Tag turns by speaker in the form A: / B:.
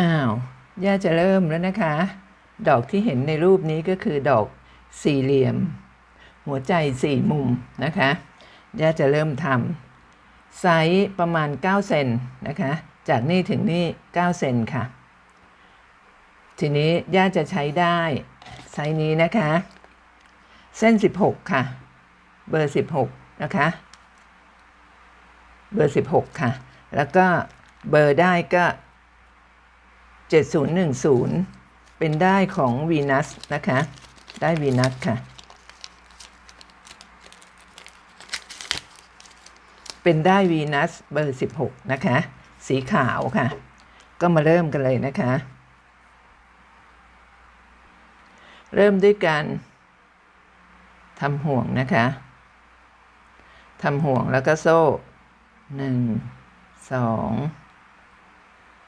A: อ้าว ย่าจะเริ่มแล้วนะคะ ดอกที่เห็นในรูปนี้ก็คือดอกสี่เหลี่ยม หัวใจสี่มุมนะคะ ย่าจะเริ่มทำไซส์ประมาณ 9 เซนนะคะ จากนี่ถึงนี่ 9 เซนค่ะ ทีนี้ย่าจะใช้ได้ไซส์นี้นะคะ เส้น 16 ค่ะ เบอร์ 16 นะคะ เบอร์ 16 ค่ะ แล้วก็เบอร์ได้ก็ 7010 เป็นได้ของวีนัสนะคะ ได้วีนัสค่ะ เป็นได้วีนัสเบอร์ 16 นะคะ สีขาวค่ะ ก็มาเริ่มกันเลยนะคะ เริ่มด้วยการทำห่วงนะคะทำห่วงแล้วก็โซ่หนึ่งสอง